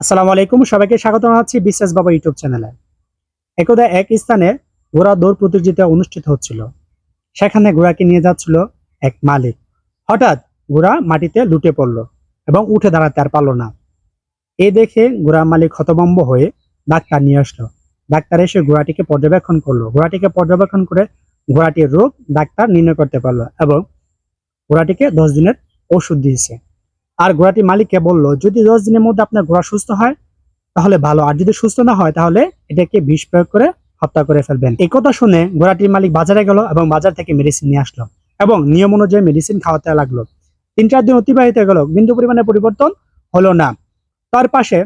আসসালামু আলাইকুম, সবাইকে স্বাগত জানাচ্ছি বিশ্বাস বাবা ইউটিউব চ্যানেলে। একদা এক স্থানে ঘোড়া দৌড় প্রতিযোগিতা অনুষ্ঠিত হচ্ছিল। সেখানে ঘোড়াকে নিয়ে যাচ্ছিল এক মালিক। হঠাৎ ঘোড়া মাটিতে লুটে পড়ল এবং উঠে দাঁড়াতে আর পারল না। এ দেখে ঘোড়া মালিক হতভম্ব হয়ে ডাক্তার নিয়ে আসলো। ডাক্তার এসে ঘোড়াটিকে পর্যবেক্ষণ করল। ঘোড়াটিকে পর্যবেক্ষণ করে ঘোড়াটির রোগ ডাক্তার নির্ণয় করতে পারল এবং ঘোড়াটিকে দশ দিনের ওষুধ দিয়েছে। আর ঘোড়াটি মালিককে বলল, যদি দশ দিনের মধ্যে আপনার ঘোড়া সুস্থ হয়, তাহলে ভালো। আর যদি সুস্থ না হয়, তাহলে এটাকে বিষ প্রয়োগ করে হত্যা করে ফেলবেন। এই কথা শুনে ঘোড়াটির মালিক বাজারে গেল এবং বাজার থেকে মেডিসিন নিয়ে আসলো এবং নিয়ম অনুযায়ী মেডিসিন খাওয়াতে লাগল। তিন চার দিন অতিবাহিত গেল। বিন্দু পরিমাণে পরিবর্তন হলো না। তার পাশে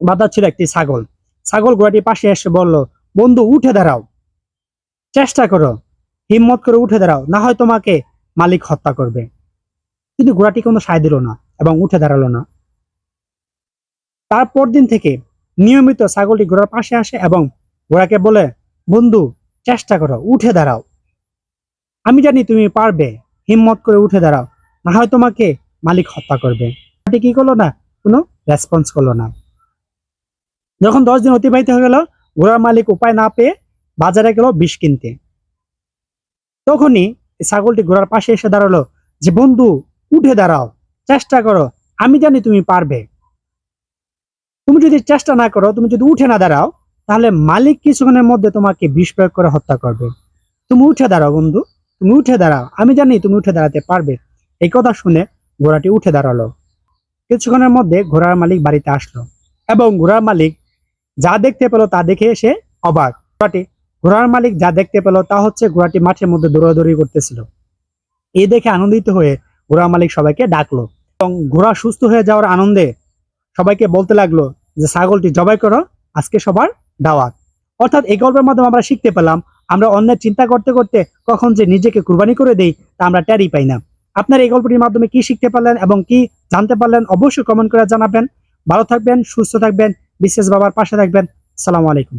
বাধা ছিল একটি ছাগল। ছাগল ঘোড়াটির পাশে এসে বলল, বন্ধু, উঠে দাঁড়াও। চেষ্টা করো। হিম্মত করে উঠে দাঁড়াও। না হয় তোমাকে মালিক হত্যা করবে। কিন্তু ঘোড়াটি কোনো সায় দিল না এবং উঠে দাঁড়াল না। তারপর দিন থেকে নিয়মিত ছাগলটি ঘোড়ার পাশে আসে এবং ঘোড়াকে বলে, বন্ধু, চেষ্টা করো, উঠে দাঁড়াও। আমি জানি তুমি পারবে, হিম্মত করে উঠে দাঁড়াও। না হয় তোমাকে মালিক হত্যা করবে। ঘোড়াটি কি করল না? কোনো রেসপন্স করল না। যখন দশ দিন অতিবাহিত হয়ে গেল, ঘোড়ার মালিক উপায় না পেয়ে বাজারে গেল বিষ কিনতে। তখনই ছাগলটি ঘোড়ার পাশে এসে দাঁড়াল যে, বন্ধু উঠে দাঁড়াও, চেষ্টা করো, আমি জানি তুমি পারবে। তুমি যদি চেষ্টা না করো, তুমি যদি উঠে না দাঁড়াও, তাহলে মালিক কিছুক্ষণের মধ্যে তোমাকে বিষ প্রয়োগ করে হত্যা করবে। তুমি উঠে দাঁড়াও, বন্ধু, তুমি উঠে দাঁড়াও, আমি জানি তুমি উঠে দাঁড়াতে পারবে। এই কথা শুনে ঘোড়াটি উঠে দাঁড়াল। কিছুক্ষণের মধ্যে ঘোড়ার মালিক বাড়িতে আসলো এবং ঘোড়ার মালিক যা দেখতে পেল তা দেখে এসে অবাক। ঘোড়াটি, ঘোড়ার মালিক যা দেখতে পেল তা হচ্ছে ঘোড়াটি মাঠের মধ্যে দৌড়াদৌড়ি করতেছিল। এই দেখে আনন্দিত হয়ে ঘোড়া মালিক সবাইকে ডাকলো এবং ঘোড়া সুস্থ হয়ে যাওয়ার আনন্দে সবাইকে বলতে লাগল যে, ছাগলটি জবাই করো, আজকে সবার দাওয়াত। অর্থাৎ এই গল্পের মাধ্যমে আমরা শিখতে পেলাম, আমরা অন্যের চিন্তা করতে করতে কখন যে নিজেকে কুরবানি করে দেই তা আমরা ট্যারি পাই না। আপনার এই গল্পটির মাধ্যমে কি শিখতে পারলেন এবং কি জানতে পারলেন অবশ্যই কমেন্ট করে জানাবেন। ভালো থাকবেন, সুস্থ থাকবেন বিশেষ বাবার পাশে থাকবেন। সালামু আলাইকুম।